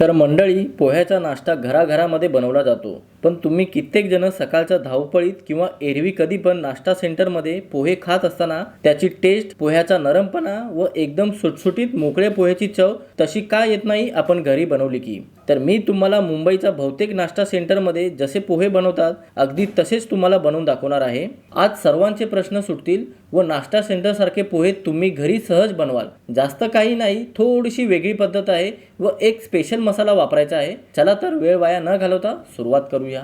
तर मंडळी पोह्याचा नाश्ता घराघरामध्ये बनवला जातो. पण तुम्ही कित्येक जण सकाळच्या धावपळीत किंवा एरवी कधी पण नाश्ता सेंटरमध्ये पोहे खात असताना त्याची टेस्ट पोह्याचा नरमपणा व एकदम सुटसुटीत मोकळ्या पोह्याची चव तशी का येत नाही आपण घरी बनवली की. तर मी तुम्हाला मुंबईच्या बहुतेक नाश्ता सेंटरमध्ये जसे पोहे बनवतात अगदी तसेच तुम्हाला बनवून दाखवणार आहे. आज सर्वांचे प्रश्न सुटतील व नाश्ता सेंटरसारखे पोहे तुम्ही घरी सहज बनवाल. जास्त काही नाही थोडीशी वेगळी पद्धत आहे व एक स्पेशल मसाला वापरायचा आहे. चला तर वेळ वाया न घालवता सुरुवात करूया.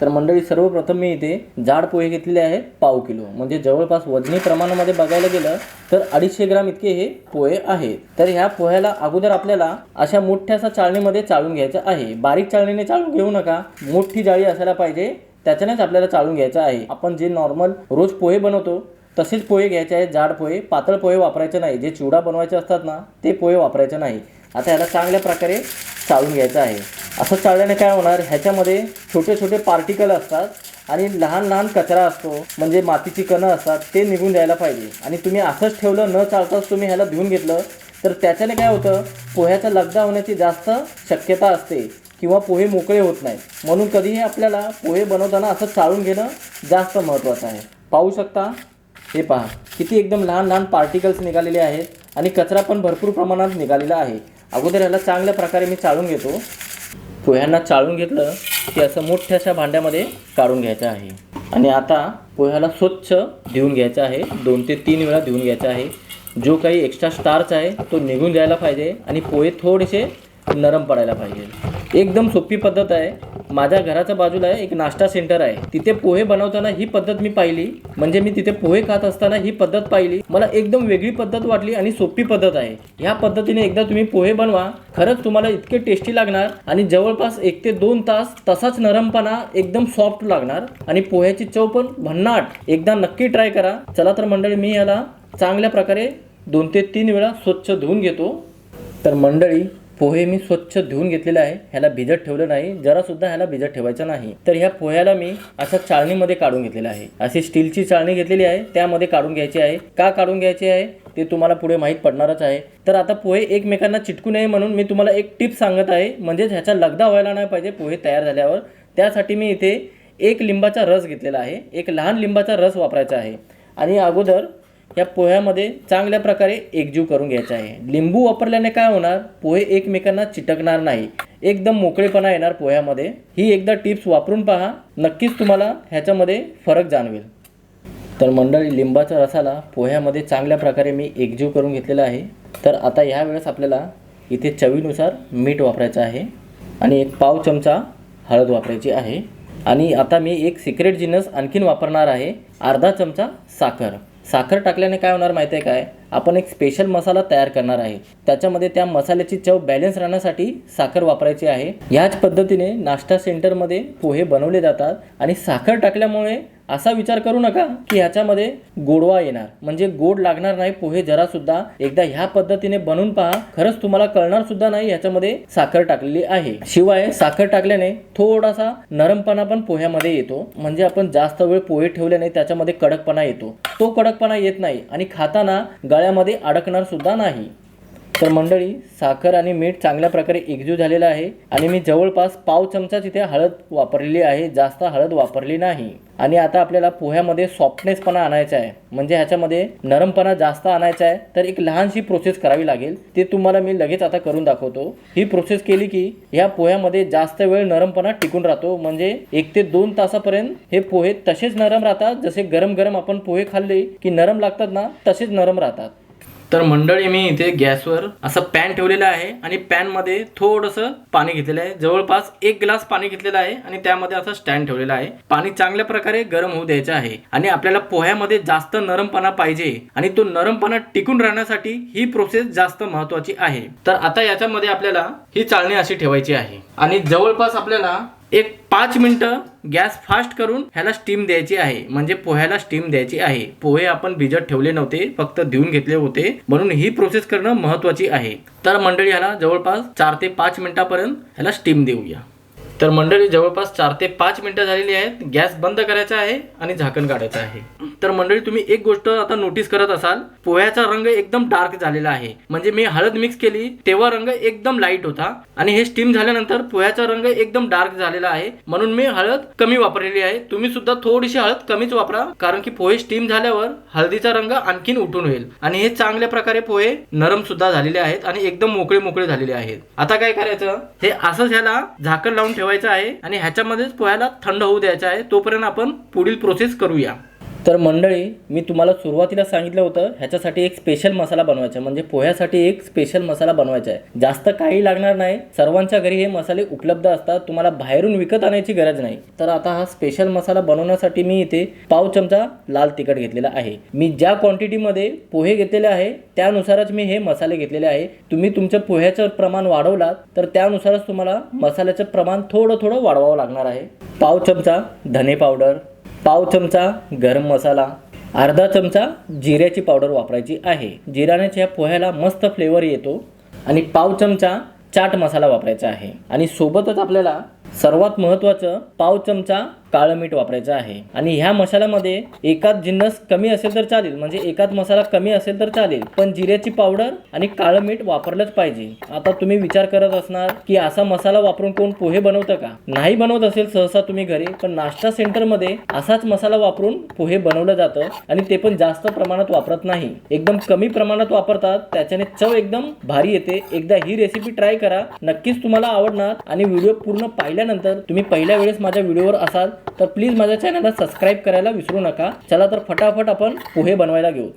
तर मंडळी सर्वप्रथम मी इथे जाड पोहे घेतलेले आहेत पाव किलो. म्हणजे जवळपास वजनी प्रमाणामध्ये बघायला गेलं तर अडीचशे ग्राम इतके हे पोहे आहेत. तर ह्या पोह्याला अगोदर आपल्याला अशा मोठ्याशा चाळणीमध्ये चाळून घ्यायचं आहे. बारीक चाळणीने चाळून घेऊ नका. मोठी जाळी असायला पाहिजे. त्याच्यानेच आपल्याला चाळून घ्यायचं आहे. आपण जे नॉर्मल रोज पोहे बनवतो तसेच पोहे घ्यायचे आहेत. जाड पोहे पातळ पोहे वापरायचे नाही. जे चिवडा बनवायचे असतात ना ते पोहे वापरायचे नाही. आता ह्याला चांगल्या प्रकारे चाळून घ्यायचं आहे. असं चाळल्याने काय होणार? ह्याच्यामध्ये छोटे छोटे पार्टिकल असतात आणि लहान लहान कचरा असतो. म्हणजे मातीची कणं असतात ते निघून द्यायला पाहिजे. आणि तुम्ही असंच ठेवलं न चालताच तुम्ही ह्याला धुवून घेतलं तर त्याच्याने काय होतं? पोह्याचा लगदा होण्याची जास्त शक्यता असते किंवा पोहे मोकळे होत नाही म्हणून कधीही आपल्याला पोहे बनवताना असं चाळून घेणं जास्त महत्त्वाचं आहे. पाहू शकता? हे पहा. किती एकदम लहान लहान पार्टिकल्स निघालेले आहेत आणि कचरा पण भरपूर प्रमाणात निघालेला आहे. अगोदर याला चांगल्या प्रकारे मी चाळून घेतो. पोह्यांना चाळून घेतलं की असं मोठ्याशा भांड्यामध्ये काढून घ्यायचं आहे. आणि आता पोह्याला स्वच्छ धुवून घ्यायचं आहे. दोन ते तीन वेळा धुवून घ्यायचं आहे. जो काही एक्स्ट्रा स्टार्च आहे तो निघून जायला पाहिजे आणि पोहे थोडेसे नरम पडायला पाहिजे. एकदम सोपी पद्धत आहे. माझ्या घराच्या बाजूला एक नाश्ता सेंटर आहे. तिथे पोहे बनवताना ही पद्धत मी पाहिली. म्हणजे मी तिथे पोहे खात असताना ही पद्धत पाहिली. मला एकदम वेगळी पद्धत वाटली आणि सोपी पद्धत आहे. ह्या पद्धतीने एकदा तुम्ही पोहे बनवा. खरंच तुम्हाला इतके टेस्टी लागणार आणि जवळपास एक ते दोन तास तसाच नरमपणा एकदम सॉफ्ट लागणार. आणि पोह्याची चव पण भन्नाट. एकदा नक्की ट्राय करा. चला तर मंडळी मी याला चांगल्या प्रकारे दोन ते तीन वेळा स्वच्छ धुवून घेतो. तर मंडळी पोहे मी स्वच्छ धुवून घेतलेले आहे. ह्याला भिजत ठेवलं नाही. जरासुद्धा ह्याला भिजत ठेवायचं नाही. तर ह्या पोह्याला मी अशा चाळणीमध्ये काढून घेतलेलं आहे. अशी स्टीलची चाळणी घेतलेली आहे. त्यामध्ये काढून घ्यायची आहे. का काढून घ्यायची आहे? ते तुम्हाला पुढे माहीत पडणारच आहे. तर आता पोहे एकमेकांना चिटकू नये म्हणून मी तुम्हाला एक टिप सांगत आहे. म्हणजेच ह्याचा लगदा व्हायला नाही पाहिजे पोहे तयार झाल्यावर. त्यासाठी मी इथे एक लिंबाचा रस घेतलेला आहे. एक लहान लिंबाचा रस वापरायचा आहे. आणि अगोदर या पोह्यामध्ये चांगल्या प्रकारे एकजीव करून घ्यायचा आहे. लिंबू वापरल्याने काय होणार? पोहे एकमेकांना चिटकणार नाही. एकदम मोकळेपणा येणार पोह्यामध्ये. ही एकदा टिप्स वापरून पहा. नक्कीच तुम्हाला ह्याच्यामध्ये फरक जाणवेल. तर मंडळी लिंबाच्या रसाला पोह्यामध्ये चांगल्या प्रकारे मी एकजीव करून घेतलेला आहे. तर आता ह्या वेळेस आपल्याला इथे चवीनुसार मीठ वापरायचं आहे आणि एक पाव चमचा हळद वापरायची आहे. आणि आता मी एक सिक्रेट जिनस आणखीन वापरणार आहे. अर्धा चमचा साखर. साखर टाकल्याने काय होणार माहिती आहे काय? आपण एक स्पेशल मसाला तयार करणार आहे. त्याच्यामध्ये त्या मसाल्याची चव बॅलन्स राहण्यासाठी साखर वापरायची आहे. ह्याच पद्धतीने नाश्ता सेंटरमध्ये पोहे बनवले जातात आणि साखर टाकल्यामुळे असा विचार करू नका की ह्याच्यामध्ये गोडवा येणार. म्हणजे गोड लागणार नाही पोहे जरा सुद्धा एकदा ह्या पद्धतीने बनवून पहा. खरंच तुम्हाला कळणार सुद्धा नाही ह्याच्यामध्ये साखर टाकलेली आहे. शिवाय साखर टाकल्याने थोडासा नरमपणा पण पोह्यामध्ये येतो. म्हणजे आपण जास्त वेळ पोहे ठेवल्याने त्याच्यामध्ये कडकपणा येतो. तो कडकपणा येत नाही आणि खाताना गळ्यामध्ये अडकणार सुद्धा नाही. तर मंडळी साखर आणि मीठ चांगल्या प्रकारे एकजू झालेलं आहे आणि मी जवळपास पाव चमचा तिथे हळद वापरलेली आहे जास्त हळद वापरली नाही. आणि आता आपल्याला पोह्यामध्ये सॉफ्टनेसपणा आणायचा आहे. म्हणजे ह्याच्यामध्ये नरमपणा जास्त आणायचा आहे तर एक लहानशी प्रोसेस करावी लागेल. ते तुम्हाला मी लगेच आता करून दाखवतो. ही प्रोसेस केली की ह्या पोह्यामध्ये जास्त वेळ नरमपणा टिकून राहतो. म्हणजे एक ते दोन तासापर्यंत हे पोहे तसेच नरम राहतात जसे गरम गरम आपण पोहे खाल्ले की नरम लागतात ना तसेच नरम राहतात. तर मंडळी मी इथे गॅसवर असं पॅन ठेवलेलं आहे आणि पॅनमध्ये थोडंसं पाणी घेतलेलं आहे. जवळपास एक ग्लास पाणी घेतलेलं आहे आणि त्यामध्ये असं स्टँड ठेवलेलं आहे. पाणी चांगल्या प्रकारे गरम होऊ द्यायचं आहे आणि आपल्याला पोह्यामध्ये जास्त नरमपणा पाहिजे आणि तो नरमपणा टिकून राहण्यासाठी ही प्रोसेस जास्त महत्वाची आहे. तर आता याच्यामध्ये आपल्याला ही चाळणी अशी ठेवायची आहे. आणि जवळपास आपल्याला एक पाच मिनटं गॅस फास्ट करून ह्याला स्टीम द्यायची आहे. म्हणजे पोह्याला स्टीम द्यायची आहे. पोहे आपण भिजत ठेवले नव्हते फक्त धुवून घेतले होते. म्हणून ही प्रोसेस करणं महत्वाची आहे. तर मंडळी ह्याला जवळपास चार ते पाच मिनिटापर्यंत ह्याला स्टीम देऊया. तर मंडळी जवळपास चार ते पाच मिनिटं झालेली आहेत. गॅस बंद करायचा आहे आणि झाकण काढायचं आहे. तर मंडळी तुम्ही एक गोष्ट आता नोटीस करत असाल पोह्याचा रंग एकदम डार्क झालेला आहे. म्हणजे मी हळद मिक्स केली तेव्हा रंग एकदम लाइट होता आणि हे स्टीम झाल्यानंतर पोह्याचा रंग एकदम डार्क झालेला आहे. म्हणून मी हळद कमी वापरलेली आहे. तुम्ही सुद्धा थोडीशी हळद कमीच वापरा कारण की पोहे स्टीम झाल्यावर हळदीचा रंग आणखीन उठून होईल. आणि हे चांगल्या प्रकारे पोहे नरम सुद्धा झालेले आहेत आणि एकदम मोकळे मोकळे झालेले आहेत. आता काय करायचं? हे असंच ह्याला झाकण लावून ठेवायचं. आहे आणि ह्याच्यामध्येच पोह्याला थंड होऊ द्यायचा आहे तोपर्यंत आपण पुढील प्रोसेस करूया. तर मंडळी मी तुम्हाला सुरुवातीला सांगितलं होतं ह्याच्यासाठी एक स्पेशल मसाला बनवायचा आहे. म्हणजे पोह्यासाठी एक स्पेशल मसाला बनवायचा आहे. जास्त काही लागणार नाही. सर्वांच्या घरी हे मसाले उपलब्ध असतात. तुम्हाला बाहेरून विकत आणायची गरज नाही. तर आता हा स्पेशल मसाला बनवण्यासाठी मी इथे पाव चमचा लाल तिखट घेतलेला आहे. मी ज्या क्वांटिटीमध्ये पोहे घेतलेले आहे त्यानुसारच मी हे मसाले घेतलेले आहे. तुम्ही तुमच्या पोह्याचं प्रमाण वाढवलात तर त्यानुसारच तुम्हाला मसाल्याचं प्रमाण थोडं थोडं वाढवावं लागणार आहे. पाव चमचा धने पावडर पाव चमचा गरम मसाला अर्धा चमचा जिऱ्याची पावडर वापरायची आहे. जिऱ्याने ह्या पोह्याला मस्त फ्लेवर येतो आणि पाव चमचा चाट मसाला वापरायचा आहे. आणि सोबतच आपल्याला सर्वात महत्त्वाचं पाव चमचा काळं मीठ वापरायचं आहे. आणि ह्या मसाल्यामध्ये एकाच जिन्नस कमी असेल तर चालेल म्हणजे एकाच मसाला कमी असेल तर चालेल पण जिऱ्याची पावडर आणि काळं मीठ वापरलंच पाहिजे. आता तुम्ही विचार करत असणार की असा मसाला वापरून कोण पोहे बनवतं का? नाही बनवत असेल सहसा तुम्ही घरी पण नाश्ता सेंटरमध्ये असाच मसाला वापरून पोहे बनवलं जातं आणि ते पण जास्त प्रमाणात वापरत नाही. एकदम कमी प्रमाणात वापरतात त्याच्याने चव एकदम भारी येते. एकदा ही रेसिपी ट्राय करा नक्कीच तुम्हाला आवडणार आणि व्हिडिओ पूर्ण पाहिल्यानंतर तुम्ही पहिल्या वेळेस माझ्या व्हिडिओवर असाल तर प्लीज माझ्या चॅनलला सबस्क्राईब करायला विसरू नका. चला तर फटाफट आपण पोहे बनवायला घेऊ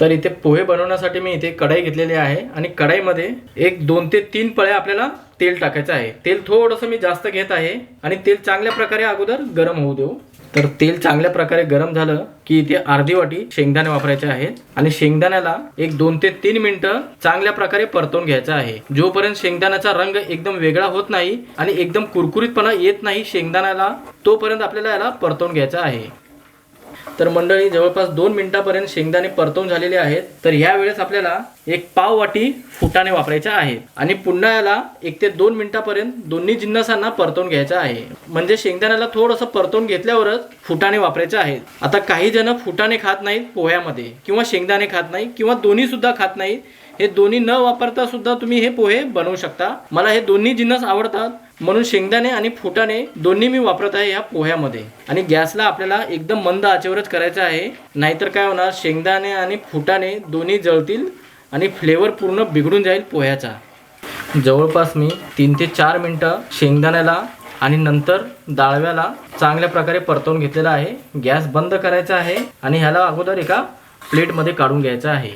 तर इथे पोहे बनवण्यासाठी मी इथे कढाई घेतलेली आहे आणि कढाईमध्ये एक दोन ते तीन पळ्या आपल्याला तेल टाकायचं आहे. तेल थोडंसं मी जास्त घेत आहे आणि तेल चांगल्या प्रकारे अगोदर गरम होऊ देऊ. तर तेल चांगल्या प्रकारे गरम झालं की इथे अर्धी वाटी शेंगदाणे वापरायचे आहेत. आणि शेंगदाण्याला एक दोन ते तीन मिनिटं चांगल्या प्रकारे परतवून घ्यायचं आहे. जोपर्यंत शेंगदाण्याचा रंग एकदम वेगळा होत नाही आणि एकदम कुरकुरीतपणा येत नाही शेंगदाण्याला तोपर्यंत आपल्याला याला परतवून घ्यायचा आहे. तर मंडळी जवळपास दोन मिनिटापर्यंत शेंगदाणे परतवून झालेले आहेत. तर ह्या वेळेस आपल्याला एक पाव वाटी फुटाणे वापरायचे आहे. आणि पुन्हा याला एक ते दोन मिनिटापर्यंत दोन्ही जिन्नसांना परतवून घ्यायचं आहे. म्हणजे शेंगदाण्याला थोडंसं परतवून घेतल्यावरच फुटाणे वापरायचे आहेत. आता काही जण फुटाणे खात नाहीत पोह्यामध्ये किंवा शेंगदाणे खात नाही किंवा दोन्ही सुद्धा खात नाहीत. हे दोन्ही न वापरता सुद्धा तुम्ही हे पोहे बनवू शकता. मला हे दोन्ही जिन्नस आवडतात. म्हणून शेंगदाणे आणि फुटाणे दोन्ही मी वापरत आहे या पोह्यामध्ये. आणि गॅसला आपल्याला एकदम मंद आचेवरच करायचं आहे. नाहीतर काय होणार शेंगदाणे आणि फुटाणे दोन्ही जळतील आणि फ्लेवर पूर्ण बिघडून जाईल पोह्याचा. जवळपास मी तीन ते चार मिनटं शेंगदाण्याला आणि नंतर डाळव्याला चांगल्या प्रकारे परतवून घेतलेला आहे. गॅस बंद करायचा आहे आणि ह्याला अगोदर एका प्लेटमध्ये काढून घ्यायचं आहे.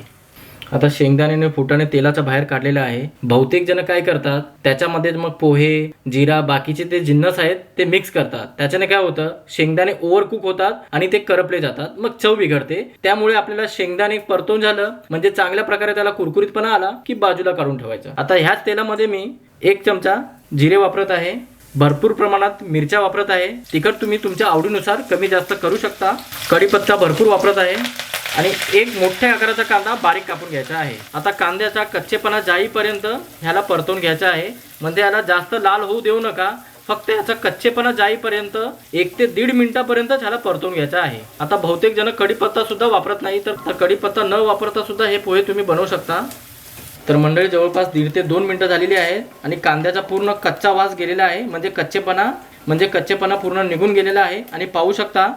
आता शेंगदाण्याने फुटाने तेलाचा बाहेर काढलेलं आहे. बहुतेक जण काय करतात त्याच्यामध्ये मग पोहे जिरा बाकीचे ते जिन्नस आहेत ते मिक्स करतात. त्याच्याने काय होतं शेंगदाणे ओव्हर कुक होतात आणि ते करपले जातात. मग चव बिघडते. त्यामुळे आपल्याला शेंगदाणे परतून झालं म्हणजे चांगल्या प्रकारे त्याला कुरकुरीतपणा आला की बाजूला काढून ठेवायचं. आता ह्याच तेलामध्ये मी एक चमचा जिरे वापरत आहे. भरपूर प्रमाणात मिरच्या वापरत आहे. तिखट तुम्ही तुमच्या आवडीनुसार कमी जास्त करू शकता. कढीपत्ता भरपूर वापरत आहे. आणि एक मोठ्या आकाराचा कांदा बारीक कापून घ्यायचा आहे. आता कांद्याचा कच्चेपणा जाईपर्यंत ह्याला परतून घ्यायचा आहे. म्हणजे याला जास्त लाल होऊ देऊ नका. फक्त याचा कच्चेपणा जाईपर्यंत एक ते दीड मिनिटापर्यंतच ह्याला परतून घ्यायचा आहे. आता बहुतेक जण कढीपत्ता सुद्धा वापरत नाही तर कढीपत्ता न वापरता सुद्धा हे पोहे तुम्ही बनवू शकता. तर मंडळी जवळपास दीड ते दोन मिनटं झालेली आहेत आणि कांद्याचा पूर्ण कच्चा वास गेलेला आहे. म्हणजे कच्चेपणा म्हणजे कच्चेपणा पूर्ण निघून गेलेला आहे. आणि पाहू शकता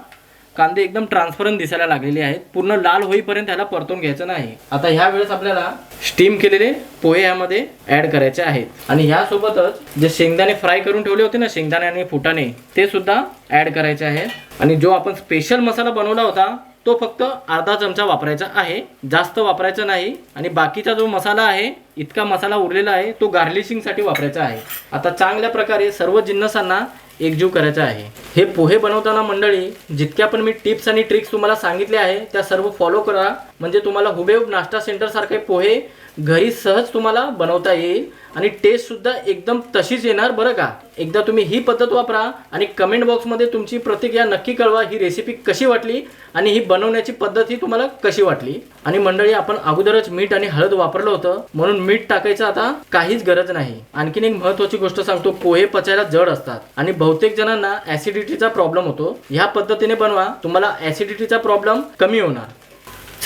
कांदे एकदम ट्रान्सपरंट दिसायला लागलेले आहेत. पूर्ण लाल होईपर्यंत ह्याला परतून घ्यायचं नाही. आता ह्या वेळेस आपल्याला स्टीम केलेले पोहे यामध्ये ऍड करायचे आहेत. आणि ह्यासोबतच जे शेंगदाणे फ्राय करून ठेवले होते ना शेंगदाणे आणि फुटाणे ते सुद्धा ऍड करायचे आहेत आणि जो आपण स्पेशल मसाला बनवला होता तो फक्त अर्धा चमचा वापरायचा आहे. जास्त वापरायचा नाही. आणि बाकीचा जो मसाला आहे इतका मसाला उरलेला आहे तो गार्लिशिंगसाठी वापरायचा आहे. आता चांगल्या प्रकारे सर्व जिन्नसांना एकजीव करायचा आहे. हे पोहे बनवताना मंडळी जितक्या पण मी टिप्स आणि ट्रिक्स तुम्हाला सांगितले आहे त्या सर्व फॉलो करा. म्हणजे तुम्हाला हुबेहूब नाश्ता सेंटर सारखे पोहे घरी सहज तुम्हाला बनवता येईल. आणि टेस्टसुद्धा एकदम तशीच येणार बरं का? एकदा तुम्ही ही पद्धत वापरा आणि कमेंट बॉक्समध्ये तुमची प्रतिक्रिया नक्की कळवा ही रेसिपी कशी वाटली आणि ही बनवण्याची पद्धत ही तुम्हाला कशी वाटली. आणि मंडळी आपण अगोदरच मीठ आणि हळद वापरलं होतं म्हणून मीठ टाकायचं आता काहीच गरज नाही. आणखीन एक महत्वाची गोष्ट सांगतो पोहे पचायला जड असतात. आणि बहुतेक जणांना ऍसिडिटीचा प्रॉब्लेम होतो. ह्या पद्धतीने बनवा तुम्हाला ऍसिडिटीचा प्रॉब्लेम कमी होणार.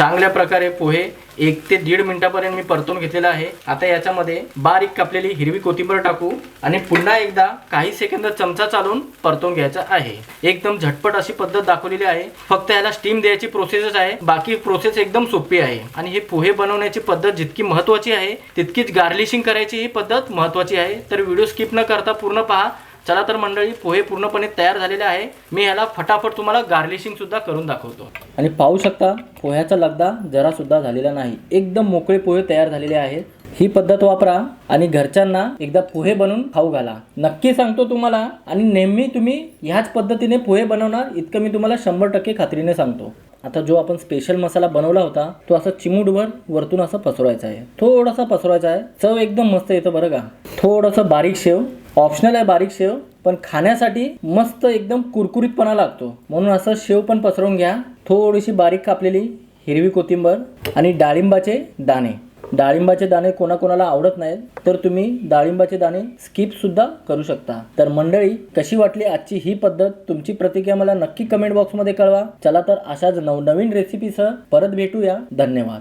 चांगल्या प्रकारे पोहे एक ते दीड मिनिटापर्यंत मी परतून घेतलेला आहे. आता याच्यामध्ये बारीक कापलेली हिरवी कोथिंबीर टाकू आणि पुन्हा एकदा काही सेकंद चमचा चालून परतून घ्यायचा आहे. एकदम झटपट अशी पद्धत दाखवलेली आहे. फक्त याला स्टीम द्यायची प्रोसेसच आहे. बाकी प्रोसेस एकदम सोपी आहे. आणि हे पोहे बनवण्याची पद्धत जितकी महत्वाची आहे तितकीच गार्लिशिंग करायची ही पद्धत महत्वाची आहे. तर व्हिडिओ स्किप न करता पूर्ण पहा. चला तर मंडळी पोहे पूर्णपणे तयार झालेले आहे. मी ह्याला फटाफट तुम्हाला गार्लिशिंग सुद्धा करून दाखवतो. आणि पाहू शकता पोह्याचा लगदा जरा सुद्धा झालेला नाही. एकदम मोकळे पोहे तयार झालेले आहेत. ही पद्धत वापरा आणि घरच्यांना एकदा पोहे बनवून खाऊ घाला. नक्की सांगतो तुम्हाला आणि नेहमी तुम्ही ह्याच पद्धतीने पोहे बनवणार इतकं मी तुम्हाला शंभर टक्के खात्रीने सांगतो. आता जो आपण स्पेशल मसाला बनवला होता तो असा चिमूटभर वरतून असं पसरवायचा आहे. थोडासा पसरवायचा आहे. चव एकदम मस्त येतं बरं का. थोडंसं बारीक शेव ऑप्शनल आहे बारीक शेव पण खाण्यासाठी मस्त एकदम कुरकुरीतपणा लागतो. म्हणून असं शेव पण पसरवून घ्या. थोडीशी बारीक कापलेली हिरवी कोथिंबर आणि डाळिंबाचे दाणे. डाळिंबाचे दाणे कोणाकोणाला आवडत नाहीत तर तुम्ही डाळिंबाचे दाणे स्किप सुद्धा करू शकता. तर मंडळी कशी वाटली आजची ही पद्धत? तुमची प्रतिक्रिया मला नक्की कमेंट बॉक्समध्ये कळवा. चला तर अशाच नवनवीन रेसिपीसह परत भेटूया. धन्यवाद.